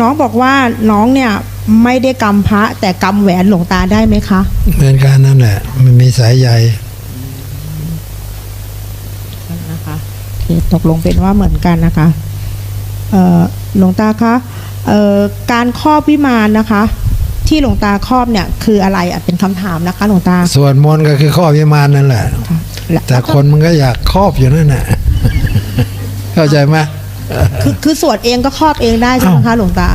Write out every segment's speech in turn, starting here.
น้องบอกว่าน้องเนี่ยไม่ได้กำพระ แต่กำแหวนหลวงตาได้ไหมคะเหมือนกันนั่นแหละ มันมีสายใยนะคะโอเคตกลงเป็นว่าเหมือนกันนะคะเอ่อหลวงตาคะเอ่อการครอบวิมานนะคะ ที่หลวงตาครอบเนี่ยคืออะไรอะเป็นคำถามนะคะหลวงตาส่วนมนต์ก็คือข้อพิมานนั่นแหละค่ะและแต่คนมันก็อยากครอบอยู่นั่นแหละเข้าใจไหม คือคือสวดเองก็ครอบเองได้ใช่ไหมคะหลวงตา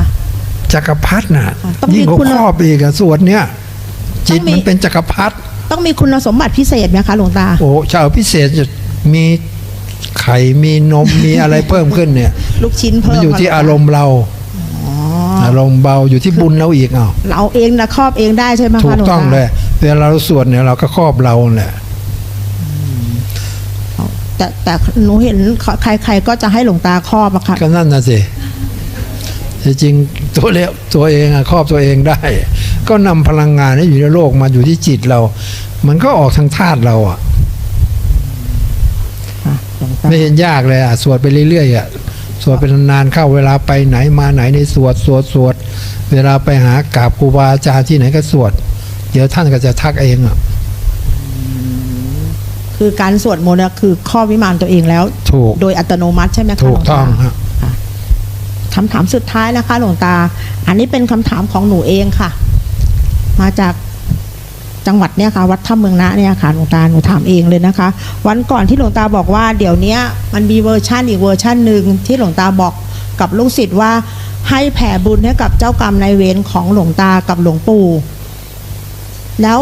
จักรพรรดิน่ะค่ะต้องมียิ่งกว่าคุณครอบอีกอะส่วนเนี้ยจิตต้องมีมันเป็นจักรพรรดิต้องมีคุณสมบัติพิเศษไหมคะหลวงตา โอ้ชาวพิเศษจะมีไข่มีนมมีอะไรเพิ่มขึ้นเนี่ย ลูกชิ้นเพิ่มันมอยู่ที่ค่ะหลวงตอารมณ์เราอ๋ออารมณ์เบาอยู่ที่บุญเราอีกเอาเราเองนะครอบเองได้ใช่ไหมถูคะกหลวงต้องตาเลยเวลาเราสวดเนี่ยเราก็ครอบเราแหละ แต่แต่หนูเห็นใครๆก็จะให้หลวงตาครอบอะค่ะก็นั่นนะสิที่จริงตัวเลี้ยตัวเองอะครอบตัวเองได้ ก็นำพลังงานที่อยู่ในโลกมาอยู่ที่จิตเรา มันก็ออกทางธาตุเราอะค่ะหลวงตาไม่เห็นยากเลยอะสวดไปเรื่อยๆอะสวดเป็นนานๆเข้าเวลาไปไหนมาไหนในสวดสวดสวด เวลาไปหากราบครูบาอาจารย์ที่ไหนก็สวด เดี๋ยวท่านก็จะทักเองอะ คือการสวดมนต์เนี่ยคือครอบวิมานตัวเองแล้ว ถูก โดยอัตโนมัติใช่ไหมคะถูกหลวงต้ตาองฮะคำถามสุดท้ายนะคะ หลวงตา อันนี้เป็นคำถามของหนูเองค่ะ มาจากจังหวัดเนี่ยค่ะวัดถ้ำเมืองนะเนี่ยค่ะหลวงตาหนูถามเองเลยนะคะ วันก่อนที่หลวงตาบอกว่าเดี๋ยวเนี้ยมันมีเวอร์ชันอีกเวอร์ชันหนึ่งที่หลวงตาบอกกับลูกศิษย์ว่าให้แผ่บุญให้กับเจ้ากรรมนายเวรของหลวงตากับหลวงปู่ แล้ว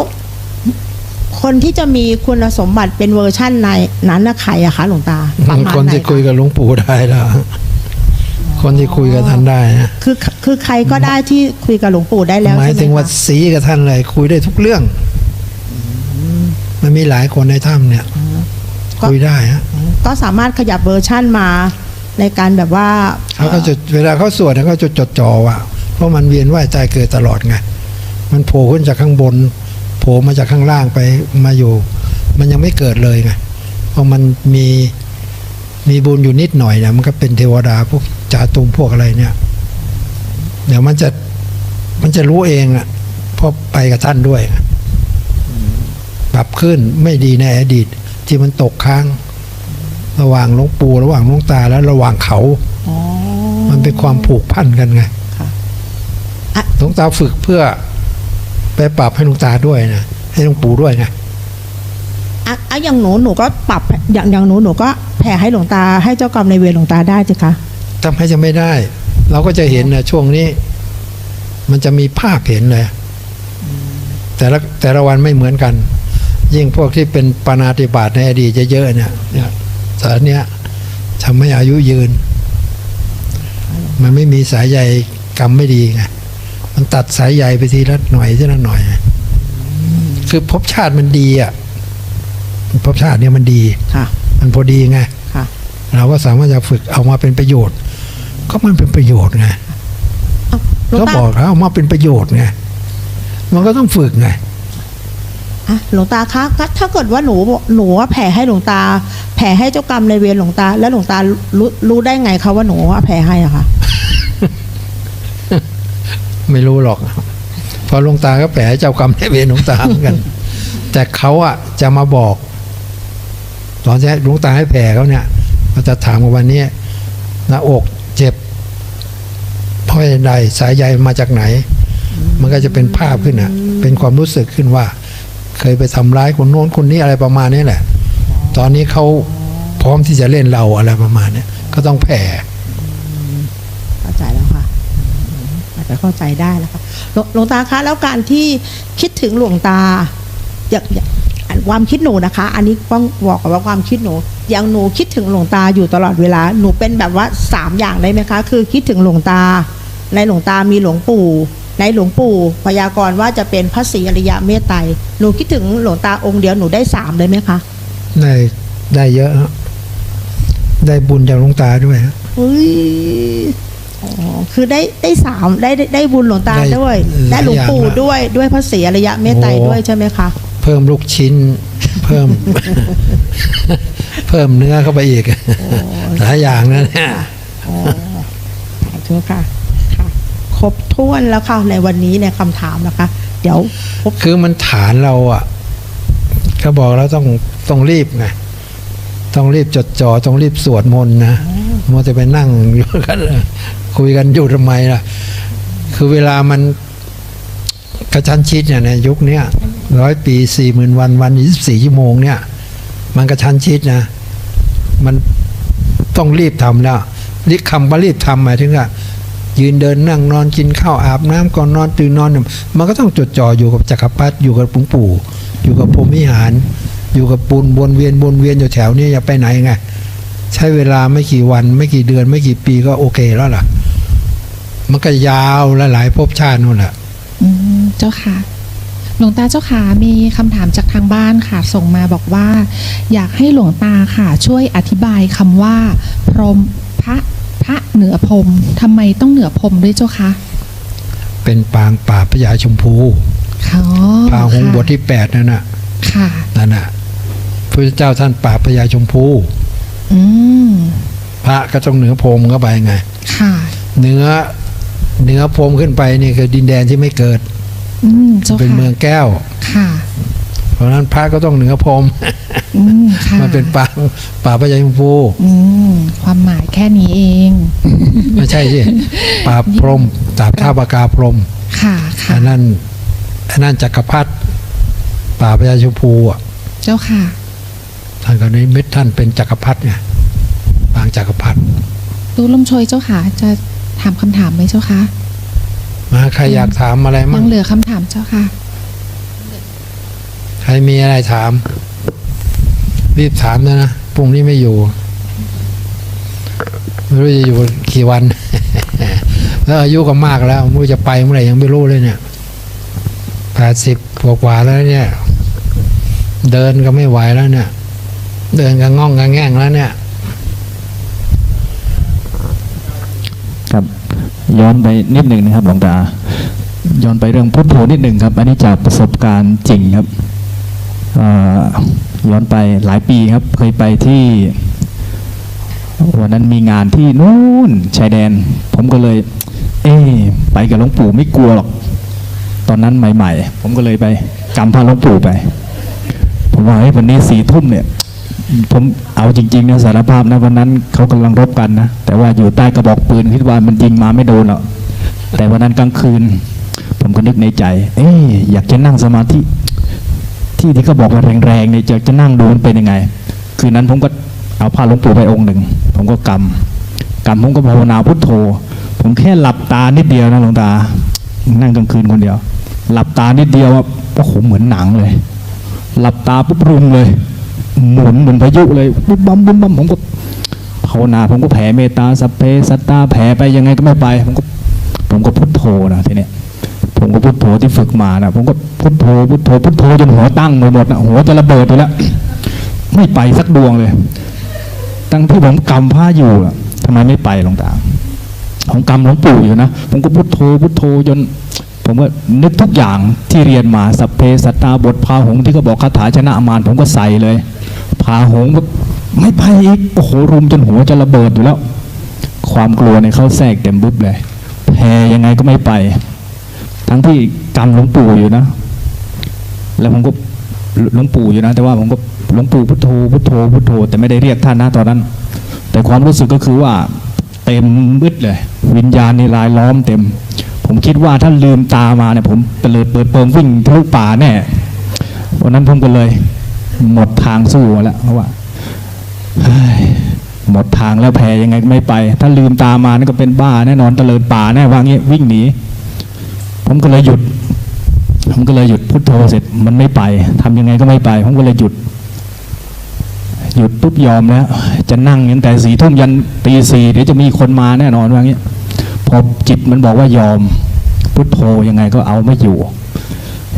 คนที่จะมีคุณสมบัติเป็นเวอร์ชั่นในนั้นนะใครอะคะหลวงตาประมาณคนไหนที่คุยคะกับหลวงปู่ได้แล้วคนที่คุยกับท่านได้นะคือคือใครก็ได้ที่คุยกับหลวงปู่ได้แล้วหมายใช่ไหมถึงว่าคะสีกับท่านเลยคุยได้ทุกเรื่อง มันมีหลายคนในถ้ำเนี่ย คุยได้ฮะก็สามารถขยับเวอร์ชั่นมาในการแบบว่าเขาก็จะเวลาเขาสวดเนี่ยเขาจะจดจ่อว่ะเพราะมันเวียนว่ายใจเกิดตลอดไงมันโผล่ขึ้นจากข้างบน โผล่มาจากข้างล่างไปมาอยู่ มันยังไม่เกิดเลยไงเพราะมันมีมีบุญอยู่นิดหน่อยเนี่ยมันก็เป็นเทวดาพวกจาตุมพวกอะไรเนี่ย เดี๋ยวมันจะมันจะรู้เองอะเพราะไปกับท่านด้วยไงปรับขึ้นไม่ดีในอดีต ที่มันตกค้าง ระหว่างหลวงปู่ระหว่างหลวงตาแล้วระหว่างเขาอ๋อมันเป็นความผูกพันกันไงค่ะอะหลวงตาฝึกเพื่อ ไปปรับให้หลวงตาด้วยนะให้หลวงปู่ด้วยไงอะอะอย่างหนูหนูก็ปรับอย่างอย่างหนูหนูก็แผ่ให้หลวงตาให้เจ้ากรรมในายเวรหลวงตาได้สิคะทำให้จะไม่ได้ เราก็จะเห็นนะช่วงนี้ มันจะมีภาพเห็นเลยแต่ละแต่ละวันไม่เหมือนกัน ยิ่งพวกที่เป็นปานาติบาตในอดีตเยอะๆเนี่ยเนี่ยสารเนี้ยทำให้อายุยืน มันไม่มีสายใยกรรมไม่ดีไง มันตัดสายใยไปทีละหน่อยทีละหน่อย คือภพชาติมันดีอะภพชาติเนี่ยมันดีค่ะมันพอดีไงค่ะเราก็สามารถจะฝึกเอามาเป็นประโยชน์ ก็มันเป็นประโยชน์ไงหลวงก็ตาบอกแล้วเอามาเป็นประโยชน์ไงมันก็ต้องฝึกไงอะหลวงตาคะก็ถ้าเกิดว่าหนูหนูว่าแผ่ให้หลวงตา แผ่ให้เจ้ากรรมในายเวรหลวงตา แล้วหลวงตารู้รู้ได้ไงคะว่าหนูว่าแผ่ให้อะคะ ไม่รู้หรอก เพอหลวงตาก็แผลเจ้ากรรมในายเวรหลวงตาเหมือนกัน แต่เขาอะจะมาบอก ตอนที่หลวงตาให้แผลเขาเนี่ยเขาจะถามว่าวันนี้หน้าอกเจ็บเพราะใดสายใยมาจากไหน มันก็จะเป็นภาพขึ้นอะเป็นความรู้สึกขึ้นว่า เคยไปทำร้ายคนโน้นคนนี้อะไรประมาณนี้แหละ ตอนนี้เขาพร้อมที่จะเล่นเราอะไรประมาณเนี้ยก็ต้องแผ่ เข้าใจได้แล้วค่ะหลวงหลวงตาคะแล้วการที่คิดถึงหลวงตาอย่างอย่างอันความคิดหนูนะคะ อันนี้ต้องบอกก่อนว่าความคิดหนูอย่างหนูคิดถึงหลวงตาอยู่ตลอดเวลา หนูเป็นแบบว่าสามอย่างได้ไหมคะ คือคิดถึงหลวงตา ในหลวงตามีหลวงปู่ในหลวงปู่พยากรณ์ว่าจะเป็นพระศรีอริยะเมตไตรหนูคิดถึงหลวงตาองค์เดียวหนูได้สามเลยไหมคะได้ได้เยอะฮะได้บุญจากหลวงตาด้วยฮะอุ้ยอ๋อ คือได้ได้สามได้ได้ได้บุญหลวงตาได้ด้วยหลายได้หลวงปู่อย่างนะด้วยด้วยพระศรีอริยะเมตไตรโอ้ด้วยใช่ไหมคะเพิ่มลูกชิ้น เพิ่ม เพิ่มเนื้อเข้าไปอีกหลายอย่างนะเนี่ยอ๋อสาธุค่ะค่ะครบถ้วนแล้วค่ะในวันนี้เนี่ยคำถามนะคะ เดี๋ยวพบคือมันฐานเราอะเขาบอกแล้วต้องต้องรีบไงต้องรีบจดจ่อต้องรีบสวดมนต์นะ มัวจะไปนั่งอยู่กันคุยกันอยู่ทำไมล่ะ คือเวลามันกระชั้นชิดเนี่ยในยุคเนี้ยร้อยปีสี่หมื่นวันวันยี่สิบสี่ชั่วโมงเนี่ย มันกระชั้นชิดนะ มันต้องรีบทำแล้วรีบคำว่ารีบทำหมายถึงว่ายืนเดินนั่งนอนกินข้าวอาบน้ำก่อนนอนตื่นนอน มันก็ต้องจดจ่ออยู่กับจักรพรรดิอยู่กับปู่ปู่ อยู่กับพรหมิหาร อยู่กับปุนวนเวียนวนเวียนอยู่แถวนี้อย่าไปไหนไง ใช้เวลาไม่กี่วัน ไม่กี่เดือน ไม่กี่ปีก็โอเคแล้วล่ะ มันก็ยาวและหลายภพชาตินู่นแหละอืมเจ้าค่ะหลวงตาเจ้าค่ะมีคำถามจากทางบ้านค่ะ ส่งมาบอกว่า อยากให้หลวงตาค่ะ ช่วยอธิบายคำว่า พรหมพระพระเหนือพรหมทำไมต้องเหนือพรหมด้วยเจ้าคะเป็นปางป่าพญาชมพูอ๋อพาหงส์ค่ะบทที่แปดนั่นน่ะค่ะนั่นน่ะพระเจ้าท่านป่าบพญาชมพู อืมพระก็ต้องเหนือพรหมเข้าไปไง ค่ะเนื้อเนื้อพรหมขึ้นไปนี่คือดินแดนที่ไม่เกิด อืมเจ้าเป็นค่ะเมืองแก้ว ค่ะ เพราะฉะนั้นพระก็ต้องเหนือพรหมอืมค่ะมันเป็นปางป่าพญาชมพูอืมความหมายแค่นี้เอง ไม่ใช่สิป่าพรหมตาบท่าปากาพรหมค่ะค่ะอันนั้นอันนั้นจักรพรรดิป่าพญาชมพูอะ เจ้าค่ะ ท่านก็นิมิตท่านเป็นจักรพรรดิไงปางจักรพรรดิตู้ลมโชยเจ้าค่ะ จะถามคำถามไหมเจ้าคะมาใครอยากถามอะไรมั่ยังงเหลือคำถามเจ้าค่ะ ใครมีอะไรถาม รีบถามนะนะพรุ่งนี้ไม่อยู่ไม่รู้จะอยู่กี่วัน แล้วอายุก็มากแล้วไม่รู้จะไปเมื่อไหร่ยังไม่รู้เลยเนี่ยแปดสิบกว่าๆแล้วเนี่ย เดินก็ไม่ไหวแล้วเนี่ย เดินก็ง่องก็แง่งแล้วเนี่ย ครับ ย้อนไปนิดหนึ่งนะครับหลวงตา ย้อนไปเรื่องพุทโธนิดหนึ่งครับ อันนี้จากประสบการณ์จริงครับย้อนไปหลายปีครับ เคยไปที่วันนั้นมีงานที่นู่นชายแดน ผมก็เลย เอ๊ไปกับหลวงปู่ไม่กลัวหรอก ตอนนั้นใหม่ ๆ ผมก็เลยไปกำพาหลวงปู่ไป ผมว่าเฮ้ยวันนี้สี่ทุ่มเนี่ย ผมเอาจริงๆนะสารภาพนะวันนั้นเขากำลังรบกันนะแต่ว่าอยู่ใต้กระบอกปืนคิดว่ามันยิงมาไม่โดนหรอกแต่วันนั้นกลางคืน ผมก็นึกในใจ เอ๊อยากจะนั่งสมาธิที่ที่เขาบอกว่าแรงๆเนี่ยจะจะนั่งดูมันเป็นยังไง คืนนั้นผมก็เอาผ้าหลวงปู่ไปองค์หนึ่ง ผมก็กำกำผมก็ภาวนาพุทโธ ผมแค่หลับตานิดเดียวนะหลวงตา นั่งกลางคืนคนเดียว หลับตานิดเดียวอะโอ้โหเหมือนหนังเลย หลับตาปุ๊บรุมเลย หมุนเหมือนพายุเลยปุ๊บบัมปุ๊บบัมผมก็ภาวนาผมก็แผ่เมตตาสัพเพสัตตาแผ่ไปยังไงก็ไม่ไป ผมก็ผมก็พุทโธนะทีเนี้ยผมก็พุทโธที่ฝึกมานะผมก็พุทโธพุทโธพุทโธจนหัวตั้งไปหมดนะหัวจะระเบิดอยู่แล้วไม่ไปสักดวงเลย ตั้งที่ผมกำผ้าอยู่ะทำไมไม่ไปหลวงตาผมกำหลวงปู่อยู่นะผมก็พุทโธพุทโธจนผมก็นึกทุกอย่างที่เรียนมาสัพเพสัตตาบทพาหงส์ที่เขาบอกคาถาชนะมารผมก็ใส่เลยาหงส์ไม่ไปอีก โอ้โห รุมจนหัวจะระเบิดอยู่แล้ว ความกลัวในเข้าแทรกเต็มบุ๊บเลย แพ้ยังไงก็ไม่ไป ทั้งที่กำหลวงปู่อยู่นะ แล้วผมก็หลวงปู่อยู่นะ แต่ว่าผมก็หลวงปู่พุทโธพุทโธพุทโธ แต่ไม่ได้เรียกท่านนะตอนนั้น แต่ความรู้สึกก็คือว่าเต็มมืดเลย วิญญาณในลายล้อมเต็ม ผมคิดว่าถ้าลืมตามาเนี่ยผมเปิดเปิดเปิงวิ่งทะลุป่าแน่วันนั้นผมก็เลย หมดทางสู้แล้วเพราะว่าหมดทางแล้วแพ้ยังไงไม่ไป ถ้าลืมตามานี่ก็เป็นบ้าแน่นอนเตลิดป่าแน่ว่างี้วิ่งหนีผมก็เลยหยุด ผมก็เลยหยุดพุทโธเสร็จมันไม่ไปทำยังไงก็ไม่ไป ผมก็เลยหยุด หยุดปุ๊บยอมแล้ว จะนั่งตั้งแต่สี่ทุ่มยันตีสี่เดี๋ยวจะมีคนมาแน่นอนว่างี้พอจิตมันบอกว่ายอม พุทโธยังไงก็เอาไม่อยู่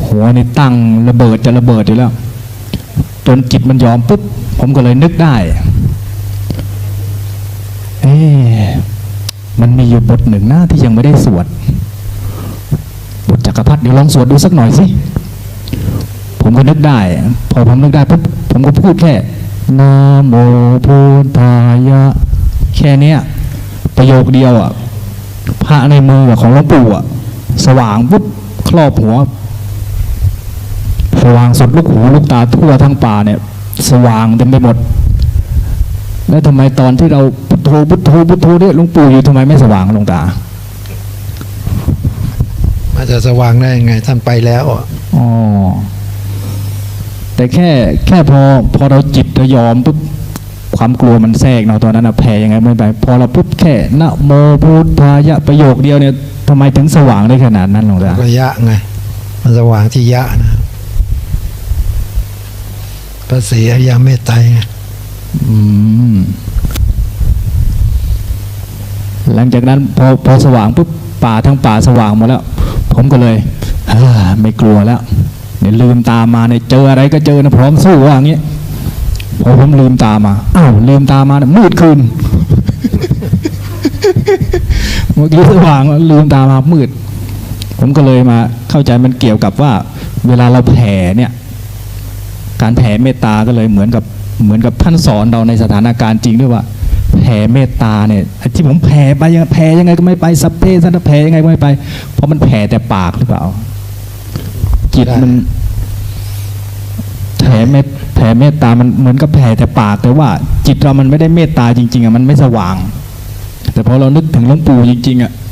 หัวนี่ตั้งระเบิดจะระเบิดอยู่แล้ว นจิตมันยอมปุ๊บผมก็เลยนึกได้ เอ๊มันมีอยู่บทหนึ่งหน้าที่ยังไม่ได้สวด บทจักรพรรดิเดี๋ยวลองสวดดูสักหน่อยสิ ผมก็นึกได้ พอผมนึกได้ปุ๊บผมก็พูดแค่นะโมพุทธายะ แค่เนี้ย ประโยคเดียวอะภระในมือของหลวงปู่อะสว่างปุ๊บครอบหัว สว่างสุดลูกหูลูกตาทั่วทั้งป่าเนี่ย สว่างเต็มไปหมด แล้วทำไมตอนที่เราพุทโธพุทโธพุทโธเนี่ยหลวงปู่อยู่ทำไมไม่สว่างหลวงตามันจะสว่างได้ยังไง ท่านไปแล้วอะอ๋อแต่แค่แค่พอพอเราจิตเรายอมปุ๊บความกลัวมันแทรกเนาะตอนนั้นอะแผ่ยังไงไม่ไปพอเราปุ๊บแค่นะโมพุทธายะประโยคเดียวเนี่ยทำไมถึงสว่างได้ขนาดนั้นหลวงตาก็ยะไง มันสว่างที่ยะนะพ ระศรีอริยเมตไตรหลังจากนั้นพอพอสว่างปุ๊บป่าทั้งป่าสว่างหมดแล้ว ผมก็เลยเไม่กลัวแล้วเดี๋ยลืมตามาเนี่ยเจออะไรก็เจอนะพร้อมสู้ว่าอย่างเงี้ยพอผมลืมตามาอ้าวลืมตามาเนี่ยมืดคืนเมื่อกี้สว่างแล้วลืมตามามืด ผมก็เลยมาเข้าใจมันเกี่ยวกับว่า เวลาเราแผ่เนี่ย การแผ่เมตตาก็เลยเหมือนกับเหมือนกับท่านสอนเราในสถานการณ์จริงด้วยว่าแผ่เมตตาเนี่ยไอ้ที่ผมแผ่ไปยังแผ่ยังไงก็ไม่ไปสัพเพสัตตาแผ่ยังไงก็ไม่ไป เพราะมันแผ่แต่ปากหรือเปล่าจิตมันแผ่เมตแผ่เมตตามันเหมือนกับแผ่แต่ปากแต่ว่า จิตเรามันไม่ได้เมตตาจริง ๆอะมันไม่สว่าง แต่พอเรานึกถึงหลวงปู่จริงๆอะพ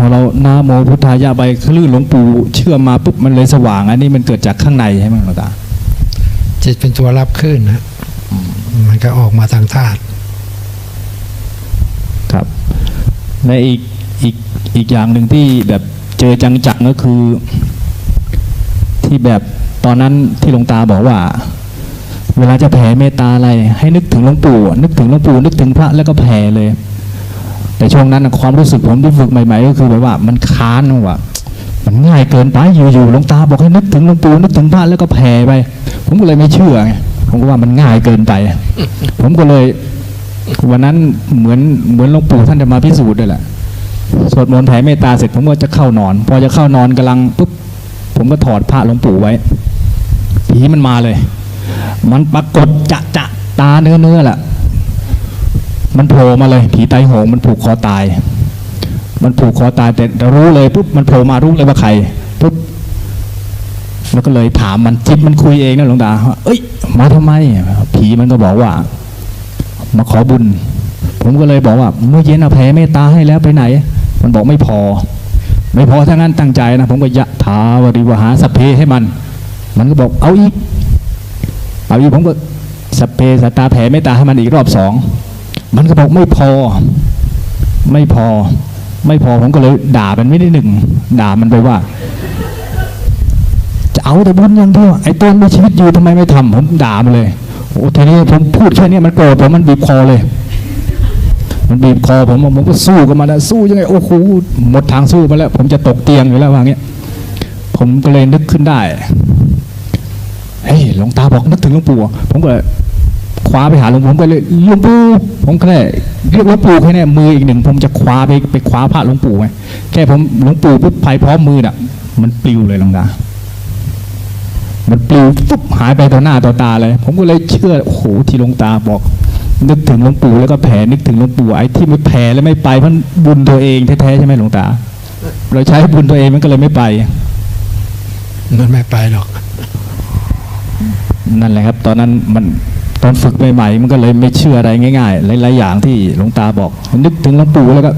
อเรานาโมพุทธายะไปคลื่นหลวงปู่เชื่อมมาปุ๊บมันเลยสว่าง อันนี้มันเกิดจากข้างในใช่ไหมหลวงตาจิตเป็นตัวรับขึ้นนะมันก็ออกมาทางธาตุครับและอีกอีกอีกอย่างหนึ่งที่แบบเจอจังๆก็คือ ที่แบบตอนนั้นที่หลวงตาบอกว่า เวลาจะแผ่เมตตาอะไร ให้นึกถึงหลวงปู่นึกถึงหลวงปู่นึกถึงพระแล้วก็แผ่เลย แต่ช่วงนั้นความรู้สึกผมที่ฝึกใหม่ๆ ก็คือแบบว่ามันค้านว่ามันง่ายเกินไปอยู่ๆหลวงตาบอกให้นึกถึงหลวงปู่นึกถึงพระแล้วก็แผ่ไป ผมก็เลยไม่เชื่อไงผมก็ว่ามันง่ายเกินไป ผมก็เลยวันนั้นเหมือนเหมือนหลวงปู่ท่านจะมาพิสูจน์ด้วยแหละสวดมนต์แผ่เมตตาเสร็จผมก็จะเข้านอน พอจะเข้านอนกำลังปุ๊บผมก็ถอดผ้าหลวงปู่ไว้ผีมันมาเลย มันปรากฏจะจะตาเนื้อเนื้อแหละ มันโผล่มาเลย ผีไตโหงมันผูกคอตาย มันผูกคอตายแต่รู้เลยปุ๊บมันโผล่มารู้เลยว่าใครปุ๊บแล้วก็เลยถามมันจิตมันคุยเองนะหลวงตาว่าเอ้ย มาทำไม ผีมันก็บอกว่า มาขอบุญ ผมก็เลยบอกว่า เมื่อเย็นเอาแผ่เมตตาให้แล้วไปไหน มันบอกไม่พอ ไม่พอถ้างั้นตั้งใจนะผมก็ยะถาวริวหาสัพเพให้มัน มันก็บอกเอาอีก เอาอีกผมก็สัพเพสตตาแผ่เมตตาให้มันอีกรอบสอง มันก็บอกไม่พอ ไม่พอ ไม่พอผมก็เลยด่ามันไม่ได้หนึ่งด่ามันไปว่า จะเอาแต่บุญอย่างเดียวไอ้ตอนมีชีวิตอยู่ทำไมไม่ทำผมด่ามันเลยโอ้ทีนี้ผมพูดแค่นี้มันโกรธผมมันบีบคอเลย มันบีบคอผมผมก็สู้กับมันนะสู้ยังไงโอ้โหหมดทางสู้ไปแล้ว ผมจะตกเตียงอยู่แล้วว่างี้ผมก็เลยนึกขึ้นได้เฮ้ยหลวงตาบอกนึกถึงหลวงปู่ผมก็ คว้าไปหาหลวงปู่ผมก็เลยหลวงปู่ผมก็เลยเรียกหลวงปู่แค่นี้มืออีกหนึ่งผมจะคว้าไปไปคว้าพระหลวงปู่ไงแค่ผมหลวงปู่ปุ๊บไฟพร้อมมือน่ะ มันปลิวเลยหลวงตามันปลิวปุ๊บหายไปต่อหน้าต่อตาเลย ผมก็เลยเชื่อโอ้โหที่หลวงตาบอก นึกถึงหลวงปู่แล้วก็แผ่นึกถึงหลวงปู่ไอ้ที่ไม่แผ่แล้วไม่ไปเพราะบุญตัวเองแท้ๆใช่ไหมหลวงตา เราใช้บุญตัวเองมันก็เลยไม่ไปมันไม่ไปหรอก นั่นแหละครับ ตอนนั้นมัน ตอนฝึกใหม่ๆมันก็เลยไม่เชื่ออะไรง่ายๆหลายๆอย่างที่หลวงตาบอก นึกถึงหลวงปู่แล้วก็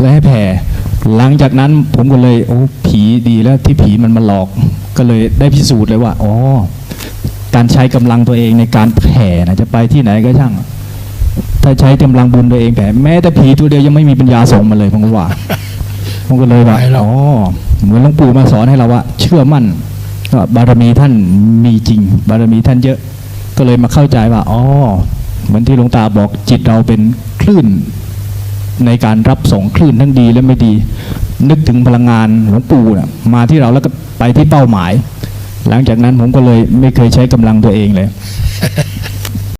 เลยให้แผ่หลังจากนั้นผมก็เลยโอ้ผีดีแล้วที่ผีมันมาหลอก ก็เลยได้พิสูจน์เลยว่าอ๋อการใช้กำลังตัวเองในการแผ่นะจะไปที่ไหนก็ช่าง ถ้าใช้กำลังบุญตัวเองแผ่แม้แต่ผีตัวเดียวยังไม่มีปัญญาส่งมาเลยผมก็ว่าผมก็เลยว่าไปหรอกอ๋อเหมือนหลวงปู่มาสอนให้เราว่า เชื่อมั่นว่าบารมีท่านมีจริง บารมีท่านเยอะ ก็เลยมาเข้าใจว่าอ๋อเหมือนที่หลวงตาบอกจิตเราเป็นคลื่นในการรับส่งคลื่นทั้งดีและไม่ดี นึกถึงพลังงานหลวงปู่น่ะมาที่เราแล้วก็ไปที่เป้าหมาย หลังจากนั้นผมก็เลยไม่เคยใช้กำลังตัวเองเลย